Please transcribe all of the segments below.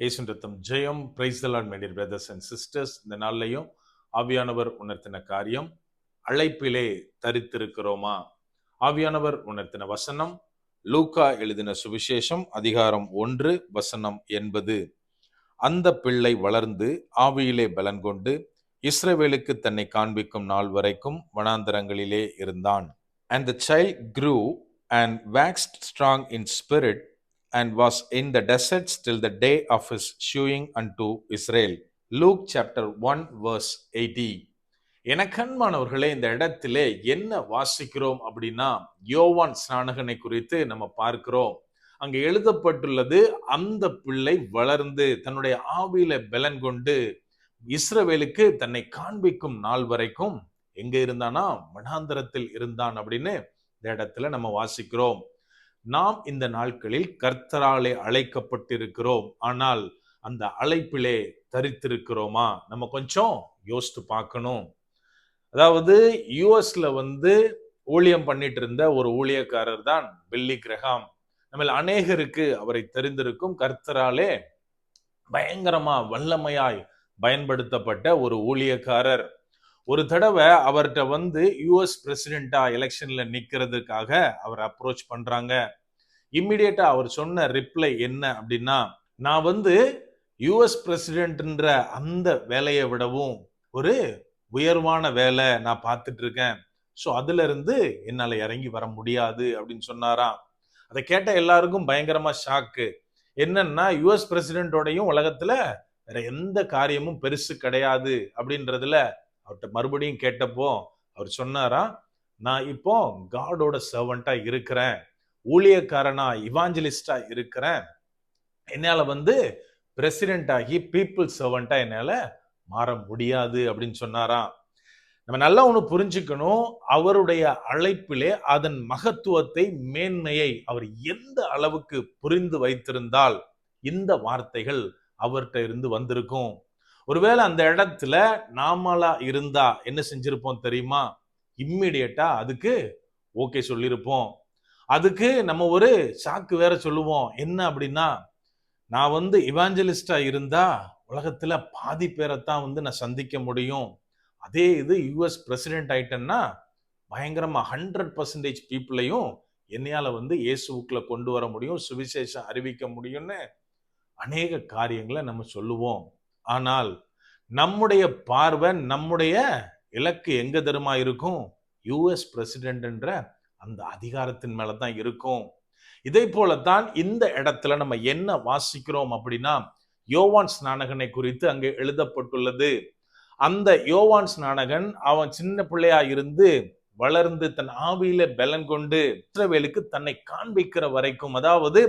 ஏசுன் ரத்தம் ஜெயம் praise the Lord my dear brothers and sisters இந்த நாள்லையும் ஆவியானவர் உணர்த்தின காரியம் அழைப்பிலே தரித்திருக்கிறோமா? ஆவியானவர் உணர்த்தின வசனம் லூக்கா எழுதின சுவிசேஷம் அதிகாரம் ஒன்று வசனம் எண்பது. அந்த பிள்ளை வளர்ந்து ஆவியிலே பலன் கொண்டு இஸ்ரேவேலுக்கு தன்னை காண்பிக்கும் நாள் வரைக்கும் வனாந்தரங்களிலே இருந்தான். And the child grew and waxed strong in spirit and was in the deserts till the day of his shewing unto Israel. Luke chapter 1 verse 80. எனக்கன்மானவர்களே இந்த இடத்திலே என்ன வாசிக்கிறோம் அப்படின்னா யோவான் ஸ்நானகனை குறித்து நம்ம பார்க்கிறோம் அங்கு எழுதப்பட்டுள்ளது அந்த பிள்ளை வளர்ந்து தன்னுடைய ஆவியில பலன் கொண்டு இஸ்ரவேலுக்கு தன்னை காண்பிக்கும் நாள் வரைக்கும் எங்க இருந்தானா மனாந்தரத்தில் இருந்தான் அப்படின்னு இந்த இடத்துல நம்ம வாசிக்கிறோம் நாம் இந்த நாட்களில் கர்த்தராலே அழைக்கப்பட்டிருக்கிறோம். ஆனால் அந்த அழைப்பிலே தரித்திருக்கிறோமா? நம்ம கொஞ்சம் யோசித்து பார்க்கணும். அதாவது யூஎஸ்ல வந்து ஊழியம் பண்ணிட்டு இருந்த ஒரு ஊழியக்காரர் தான் பில்லி கிரகாம் நம்ம அநேகருக்கு அவரை தெரிந்திருக்கும். கர்த்தராலே பயங்கரமா வல்லமையாய் பயன்படுத்தப்பட்ட ஒரு ஊழியக்காரர். ஒரு தடவை அவர்கிட்ட வந்து யூஎஸ் பிரசிடெண்டா எலெக்ஷன்ல நிக்கிறதுக்காக அவர் அப்ரோச் பண்றாங்க. இம்மிடியட்டா அவர் சொன்ன ரிப்ளை என்ன அப்படின்னா நான் வந்து யூஎஸ் பிரசிடென்ட்ன்ற அந்த வேலையை விடவும் ஒரு உயர்வான வேலை நான் பார்த்துட்டு இருக்கேன். ஸோ அதுல இருந்து என்னால் இறங்கி வர முடியாது அப்படின்னு சொன்னாராம். அதை கேட்ட எல்லாருக்கும் பயங்கரமா ஷாக்கு என்னன்னா யுஎஸ் பிரசிடென்டோடையும் உலகத்துல வேற எந்த காரியமும் பெருசு கிடையாது அப்படின்றதுல அவர்கிட்ட மறுபடியும் கேட்டப்போ அவர் சொன்னாரா நான் இப்போ காடோட சர்வெண்டா இருக்கிறேன். ஊழியக்காரனா இவாஞ்சலிஸ்டா இருக்கிறேன். என்னால வந்து பிரசிடென்ட் ஆகி பீப்புள் சர்வெண்டா என்னால மாற முடியாது அப்படின்னு சொன்னாராம் நம்ம நல்லா ஒன்று புரிஞ்சுக்கணும். அவருடைய அழைப்பிலே அதன் மகத்துவத்தை மேன்மையை அவர் எந்த அளவுக்கு புரிந்து வைத்திருந்தால் இந்த வார்த்தைகள் அவர்கிட்ட இருந்து வந்திருக்கும். ஒருவேளை அந்த இடத்துல நாமளா இருந்தா என்ன செஞ்சிருப்போம் தெரியுமா? இம்மிடியட்டா அதுக்கு ஓகே சொல்லியிருப்போம் அதுக்கு நம்ம ஒரு சாக்கு வேற சொல்லுவோம். என்ன அப்படின்னா நான் வந்து இவாஞ்சலிஸ்டா இருந்தா உலகத்துல பாதி பேரைத்தான் வந்து நான் சந்திக்க முடியும். அதே இது யூஎஸ் பிரசிடென்ட் ஆயிட்டேன்னா பயங்கரமா ஹண்ட்ரட் பர்சன்டேஜ் பீப்புளையும் என்னையால வந்து இயேசுக்குள்ள கொண்டு வர முடியும் சுவிசேஷம் அறிவிக்க முடியும்னு அநேக காரியங்களை நம்ம சொல்லுவோம். ஆனால் நம்முடைய பார்வை நம்முடைய இலக்கு எங்க தருமா இருக்கும்? யுஎஸ் பிரசிடென்ட்ன்ற அந்த அதிகாரத்தின் மேலதான் இருக்கும். இதே போலத்தான் இந்த இடத்துல நம்ம என்ன வாசிக்கிறோம் அப்படின்னா யோவான் ஸ்நானகனை குறித்து அங்கே எழுதப்பட்டுள்ளது. அந்த யோவான் ஸ்நானகன் அவன் சின்ன பிள்ளையா இருந்து வளர்ந்து தன் ஆவியில பலன் கொண்டு இஸ்ரவேலுக்கு தன்னை காண்பிக்கிற வரைக்கும் அதாவது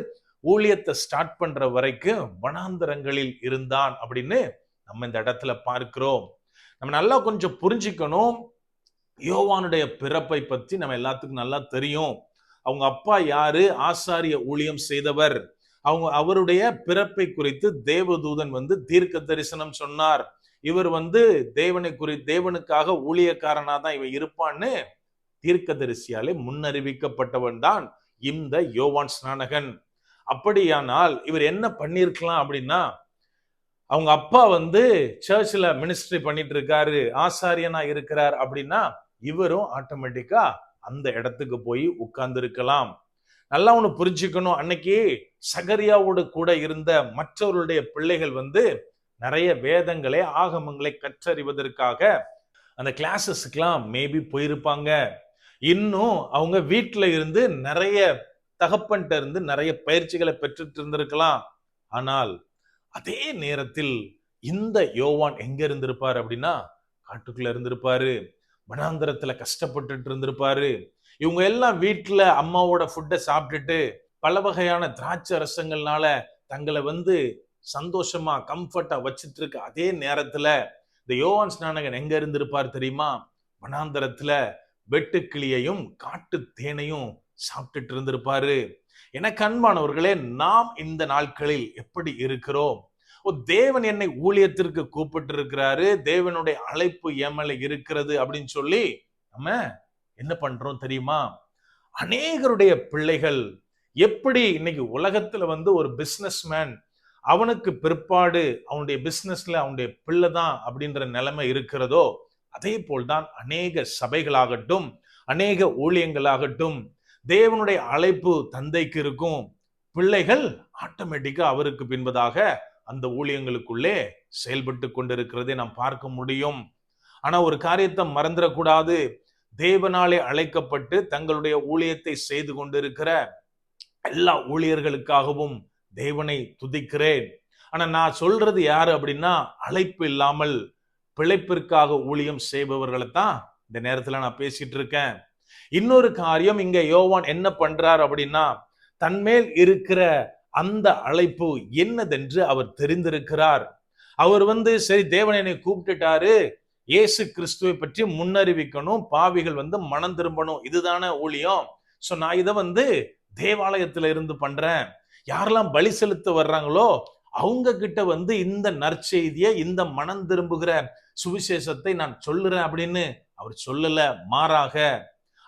ஊழியத்தை ஸ்டார்ட் பண்ற வரைக்கும் வனாந்தரங்களில் இருந்தான் அப்படின்னு நம்ம இந்த இடத்துல பார்க்கிறோம். நம்ம நல்லா கொஞ்சம் புரிஞ்சுக்கணும். யோவானுடைய பிறப்பை பத்தி நம்ம எல்லாத்துக்கும் நல்லா தெரியும். அவங்க அப்பா யாரு? ஆசாரிய ஊழியம் செய்தவர். அவங்க அவருடைய பிறப்பை குறித்து தேவதூதன் வந்து தீர்க்க தரிசனம் சொன்னார். இவர் வந்து தேவனை குறி தேவனுக்காக ஊழியக்காரனா தான் இவன் இருப்பான்னு தீர்க்கதரிசியாலே முன்னறிவிக்கப்பட்டவன் தான் இந்த யோவான் ஸ்நானகன். அப்படியானால் இவர் என்ன பண்ணியிருக்கலாம் அப்படின்னா அவங்க அப்பா வந்து சர்ச்சில் மினிஸ்ட்ரி பண்ணிட்டு இருக்காரு ஆசாரியனா இருக்கிறார் அப்படின்னா இவரும் ஆட்டோமேட்டிக்கா அந்த இடத்துக்கு போய் உட்கார்ந்து இருக்கலாம் நல்லா ஒன்று புரிஞ்சுக்கணும். அன்னைக்கு சகரியாவோடு கூட இருந்த மற்றவருடைய பிள்ளைகள் வந்து நிறைய வேதங்களை ஆகமங்களை கற்றறிவதற்காக அந்த கிளாஸஸ்க்கெலாம் மேபி போயிருப்பாங்க. இன்னும் அவங்க வீட்டில் இருந்து நிறைய தகப்பன்ட்ட இருந்து நிறைய பயிற்சிகளை பெற்றுட்டு இருந்திருக்கலாம். ஆனால் அதே நேரத்தில் இந்த யோவான் எங்க இருந்திருப்பாரு அப்படின்னா காட்டுக்குள்ள இருந்திருப்பாரு வனாந்தரத்துல கஷ்டப்பட்டுட்டு இருந்திருப்பாரு. இவங்க எல்லாம் வீட்டுல அம்மாவோட ஃபுட்டை சாப்பிட்டுட்டு பல வகையான திராட்சை ரசங்கள்னால தங்களை வந்து சந்தோஷமா கம்ஃபர்ட்டா வச்சுட்டு இருக்க அதே நேரத்துல இந்த யோவான் ஸ்நானகன் எங்க இருந்திருப்பார் தெரியுமா? வனாந்தரத்துல வெட்டுக்கிளியையும் காட்டு தேனையும் சாப்பிட்டுட்டு இருந்திருப்பாரு. என அன்பானவர்களே நாம் இந்த நாட்களில் எப்படி இருக்கிறோம்? ஓ தேவன் என்னை ஊழியத்திற்கு கூப்பிட்டு இருக்கிறாரு தேவனுடைய அழைப்பு ஏமல இருக்கிறது அப்படின்னு சொல்லி நம்ம என்ன பண்றோம் தெரியுமா? அநேகருடைய பிள்ளைகள் எப்படி இன்னைக்கு உலகத்துல வந்து ஒரு பிஸ்னஸ்மேன் அவனுக்கு பிற்பாடு அவனுடைய பிஸ்னஸ்ல அவனுடைய பிள்ளை தான் அப்படின்ற நிலைமை இருக்கிறதோ அதே போல்தான் அநேக சபைகளாகட்டும் அநேக ஊழியங்களாகட்டும் தேவனுடைய அழைப்பு தந்தைக்கு இருக்கும். பிள்ளைகள் ஆட்டோமேட்டிக்கா அவருக்கு பின்பதாக அந்த ஊழியங்களுக்குள்ளே செயல்பட்டு கொண்டிருக்கிறதை நாம் பார்க்க முடியும். ஆனா ஒரு காரியத்தை மறந்துடக்கூடாது. தேவனாலே அழைக்கப்பட்டு தங்களுடைய ஊழியத்தை செய்து கொண்டிருக்கிற எல்லா ஊழியர்களுக்காகவும் தேவனை துதிக்கிறேன். ஆனா நான் சொல்றது யாரு அப்படின்னா அழைப்பு இல்லாமல் பிழைப்பிற்காக ஊழியம் செய்பவர்களை தான் இந்த நேரத்துல நான் பேசிட்டு இருக்கேன். இன்னொரு காரியம் இங்க யோவான் என்ன பண்றார் அப்படின்னா தன்மேல் இருக்கிற அந்த அழைப்பு என்னதென்று அவர் தெரிந்திருக்கிறார். அவர் வந்து சரி தேவன் என்னை கூப்பிட்டுட்டாரு இயேசு கிறிஸ்துவை பற்றி முன்னறிவிக்கணும் பாவிகள் வந்து மனம் திரும்பணும் இதுதானே ஊழியம். சோ நான் இதை வந்து தேவாலயத்துல இருந்து பண்றேன். யாரெல்லாம் பலி செலுத்த வர்றாங்களோ அவங்க கிட்ட வந்து இந்த நற்செய்திய இந்த மனம் திரும்புகிற சுவிசேஷத்தை நான் சொல்லுறேன் அப்படின்னு அவர் சொல்லல மாறாக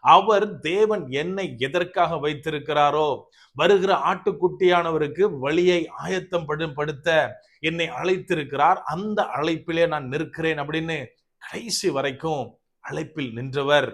அவர் தேவன் என்னை எதற்காக வைத்திருக்கிறாரோ? வருகிற ஆட்டுக்குட்டியானவருக்கு வழியை ஆயத்தம் படுத்த என்னை அழைத்திருக்கிறார். அந்த அழைப்பிலே நான் நிற்கிறேன் அப்படின்னு கடைசி வரைக்கும் அழைப்பில் நின்றவர்.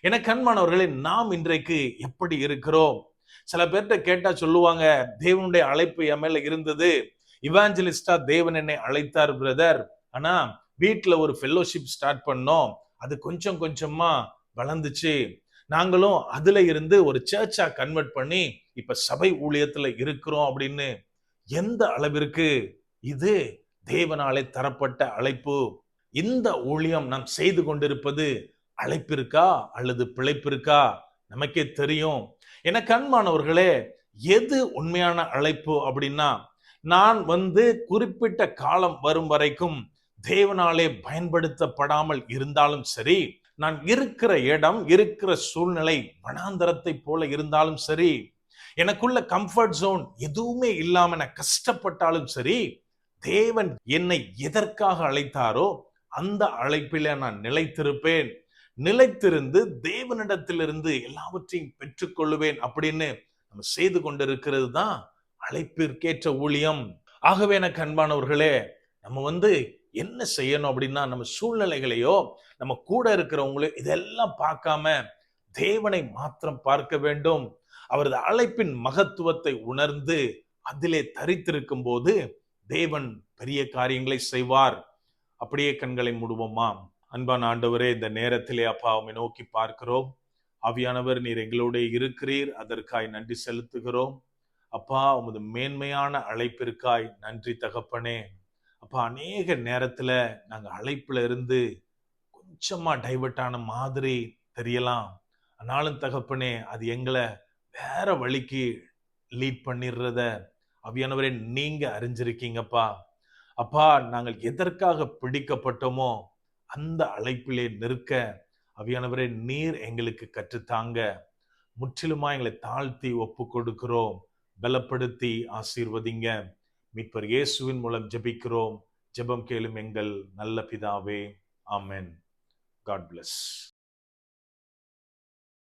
என கண்மானவர்களே நாம் இன்றைக்கு எப்படி இருக்கிறோம்? சில பேர்கிட்ட கேட்டா சொல்லுவாங்க தேவனுடைய அழைப்பு என் மேல இருந்தது. இவாஞ்சலிஸ்டா தேவன் என்னை அழைத்தார் பிரதர் ஆனா வீட்டுல ஒரு ஃபெல்லோஷிப் ஸ்டார்ட் பண்ணோம். அது கொஞ்சம் கொஞ்சமா வளர்ந்துச்சு. நாங்களும் அதுல இருந்து ஒரு சர்ச்சா கன்வெர்ட் பண்ணி இப்ப சபை ஊழியத்துல இருக்கிறோம் அப்படின்னு எந்த அளவிற்கு இது தேவனாலே தரப்பட்ட அழைப்பு? இந்த ஊழியம் நாம் செய்து கொண்டிருப்பது அழைப்பிருக்கா அல்லது பிழைப்பிருக்கா நமக்கே தெரியும். என கண்மானவர்களே எது உண்மையான அழைப்பு அப்படின்னா நான் வந்து குறிப்பிட்ட காலம் வரும் வரைக்கும் தேவனாலே பயன்படுத்தப்படாமல் இருந்தாலும் சரி நான் இருக்கிற இடம் இருக்கிற சூழ்நிலை வனாந்தரத்தை போல இருந்தாலும் சரி எனக்குள்ள கம்ஃபர்ட் ஜோன் எதுவுமே இல்லாம நான் கஷ்டப்பட்டாலும் சரி தேவன் என்னை எதற்காக அழைத்தாரோ அந்த அழைப்பில நான் நிலைத்திருப்பேன். நிலைத்திருந்து தேவனிடத்திலிருந்து எல்லாவற்றையும் பெற்றுக்கொள்ளுவேன் அப்படின்னு நம்ம செய்து கொண்டிருக்கிறது தான் அழைப்பிற்கேற்ற ஊழியம். ஆகவே எனக்கு அன்பானவர்களே நம்ம வந்து என்ன செய்யணும் அப்படின்னா நம்ம சூழ்நிலைகளையோ நம்ம கூட இருக்கிறவங்களோ இதெல்லாம் பார்க்காம தேவனை மாத்திரம் பார்க்க வேண்டும். அவரது அழைப்பின் மகத்துவத்தை உணர்ந்து அதிலே தரித்திருக்கும் போது தேவன் பெரிய காரியங்களை செய்வார். அப்படியே கண்களை மூடுவோமா? அன்பான ஆண்டவரே இந்த நேரத்திலே அப்பா அவமை நோக்கி பார்க்கிறோம். ஆவியானவர் நீர் எங்களோட இருக்கிறீர். அதற்காய் நன்றி செலுத்துகிறோம். அப்பா உமது மேன்மையான அழைப்பிற்காய் நன்றி தகப்பனே. அப்பா அநேக நேரத்தில் நாங்கள் அழைப்பில் இருந்து கொஞ்சமாக டைவர்ட் ஆன மாதிரி தெரியலாம். ஆனாலும் தகப்பனே அது எங்களை வேற வழிக்கு லீட் பண்ணிடுறத அவியானவரே நீங்கள் அறிஞ்சிருக்கீங்கப்பா. அப்பா நாங்கள் எதற்காக பிடிக்கப்பட்டோமோ அந்த அழைப்பிலே நிற்க அவியானவரே நீர் எங்களுக்கு கற்றுத்தாங்க. முற்றிலுமா எங்களை தாழ்த்தி ஒப்பு கொடுக்கிறோம் பலப்படுத்தி ஆசீர்வதிங்க. மீட்பர் இயேசுவின் மூலம் ஜெபிக்கிறோம். ஜெபம் கேளும் எங்கள் நல்ல பிதாவே. ஆமென். God plus